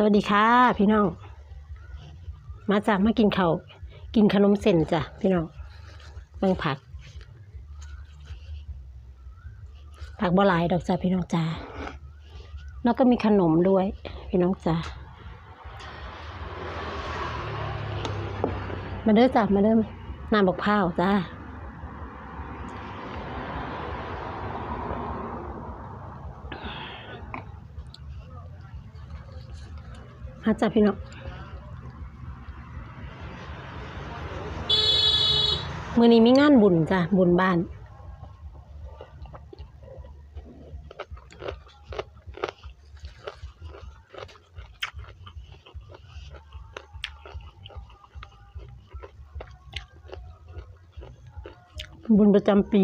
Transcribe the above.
สวัสดีค่ะ พี่น้อง มาจากมากินเขาวกินขนมเส้นจ้ะพี่น้องบิ่งผัก ผักบัวลายดอกจ้ะพี่น้องจ้าแล้วก็มีขนมด้วย พี่น้องจ้ามาเด้อจ้ะมาเด้อน้ำบักพร้าวจ้า มาจ้ะพี่น้องมือนี้มีงานบุญจ้ะ บุญบ้าน บุญประจำปี